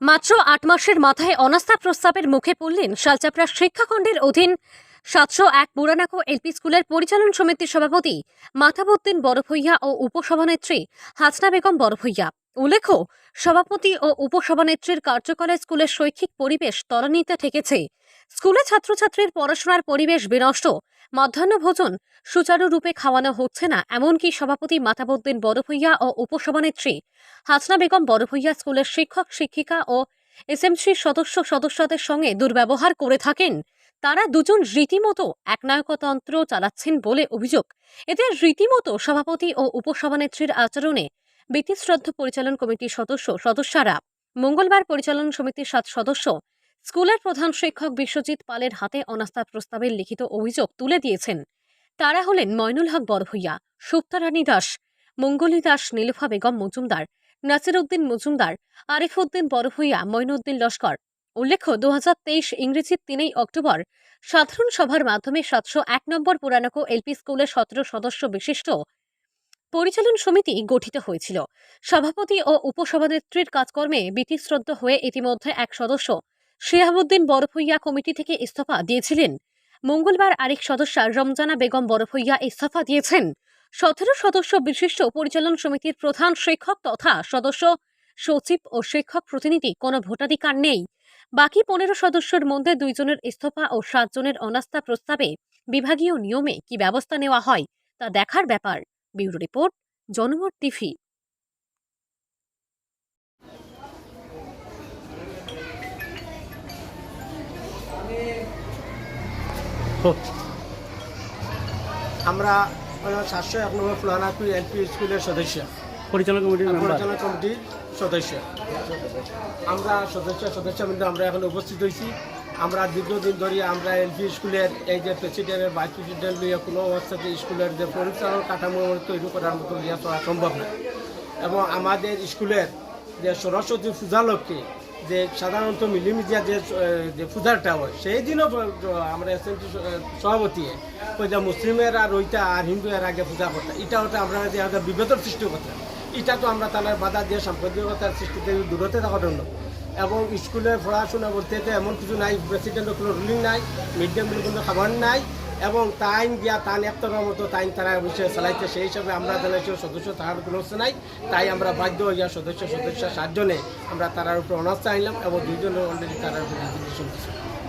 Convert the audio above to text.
মাত্র আট মাসের মাথায় অনাস্থা প্রস্তাবের মুখে পড়লেন শালচাপড়া শিক্ষাখণ্ডের অধীন সাতশো এক পুরানাকো এলপি স্কুলের পরিচালন সমিতির সভাপতি মাথাবুদ্দিন বড়ভূইয়া ও উপসভানেত্রী হাসনা বেগম বড়ভূইয়া। উল্লেখ্য, সভাপতি ও উপসভানেত্রীর কার্যকলায় স্কুলের শৈক্ষিক পরিবেশ ত্বরান্বিত ঠেকেছে স্কুলে ছাত্রছাত্রীর পড়াশোনার পরিবেশ বিনষ্ট। মধ্যাহ্ন ভোজন সুচারুরূপে খাওয়ানো হচ্ছে না, এমনকি সভাপতি মাথাবুদ্দিন বড়ভূইয়া ও উপসভানেত্রী হাসনা বেগম বড়ভূইয়া স্কুলের শিক্ষক, শিক্ষিকা ও এসএমসি সদস্য সদস্যদের সঙ্গে দুর্ব্যবহার করে থাকেন। তারা দুজন রীতিমতো একনায়কতন্ত্র চালাচ্ছেন বলে অভিযোগ। এতে রীতিমতো সভাপতি ও উপসভানেত্রীর আচরণে ব্যতিশ্রদ্ধ পরিচালন কমিটির সদস্য সদস্যরা। মঙ্গলবার পরিচালন সমিতির সাত সদস্য স্কুলের প্রধান শিক্ষক বিশ্বজিৎ পালের হাতে অনাস্থা প্রস্তাবের লিখিত অভিযোগ তুলে দিয়েছেন। তারা হলেন ময়নুল হক বড়ভূইয়া, সুপ্তারানী দাস, মঙ্গলী দাস, নীলুফা বেগম মজুমদার, নাসিরউদ্দিন মজুমদার, আরিফউদ্দিন বড়ভূইয়া মঈনুদ্দিন লস্কর। উল্লেখ্য দু ইংরেজির তিনই অক্টোবর সাধারণ সভার মাধ্যমে সাতশো এক নম্বর পুরানকো এলপি স্কুলের সতেরো সদস্য বিশিষ্ট পরিচালন সমিতি গঠিত হয়েছিল। সভাপতি ও উপসভানেত্রীর কাজকর্মে বিধিশ্রদ্ধ হয়ে ইতিমধ্যে এক সদস্য শিহাবুদ্দিন বড়ভূইয়া কমিটি থেকে ইস্তফা দিয়েছিলেন। মঙ্গলবার আরেক সদস্যা রমজানা বেগম বড়ভূইয়া ইস্তফা দিয়েছেন। সতেরো সদস্য বিশিষ্ট পরিচালন সমিতির প্রধান শিক্ষক তথা সদস্য, সচিব ও শিক্ষক প্রতিনিধি কোনো ভোটাধিকার নেই। বাকি পনেরো সদস্যের মধ্যে দুইজনের ইস্তফা ও সাতজনের অনাস্থা প্রস্তাবে বিভাগীয় নিয়মে কি ব্যবস্থা নেওয়া হয় তা দেখার ব্যাপার। Bureau report, Janamat TV. আমরা সাতশো এক নম্বর ফুলানাকুই এলপি স্কুলের সদস্য। পরিচালনা কমিটির পরিচালনা কমিটির সদস্য। আমরা সদস্য সদস্য কিন্তু আমরা এখন উপস্থিত হয়েছি। আমরা দীর্ঘদিন ধরে আমরা এলপি স্কুলের এই যে প্রেসিডেন্টের ভাইস প্রেসিডেন্ট নিয়ে কোনো অবস্থাতে স্কুলের যে পরিচালন কাঠামো তৈরি করার মতো ইয়ে করা সম্ভব না। এবং আমাদের স্কুলের যে সরস্বতী পূজা লক্ষ্যে যে সাধারণত মিলিমিডিয়া যে যে পূজাটা হয়, সেই দিনও আমরা এসএমটি সভাপতি ওই যে মুসলিমের ওইটা আর হিন্দু এর আগে পূজা করতাম এটা হতে আমরা যে আমাদের বিভেদর সৃষ্টি করতাম এটা তো আমরা তার বাধা দিয়ে সাম্প্রদায়িকতার সৃষ্টিতে দূরতে থাকার জন্য। এবং স্কুলে পড়াশোনা বলতে এমন কিছু নাই প্রেসিডেন্টের কোনো রুলিং নাই মিড ডে কোনো খাবার নাই। এবং তাইন গিয়া তান একটার মতো তাইন তারা বিষয়ে চালাইছে। সেই হিসাবে আমরা জানাইছি সদস্য তাহার কোনো নাই। তাই আমরা বাধ্য হইয়া সদস্য সদস্য সাতজনে আমরা তারার উপরে অনাস্থা আনলাম এবং দুইজনে অলরেডি তারার উপরে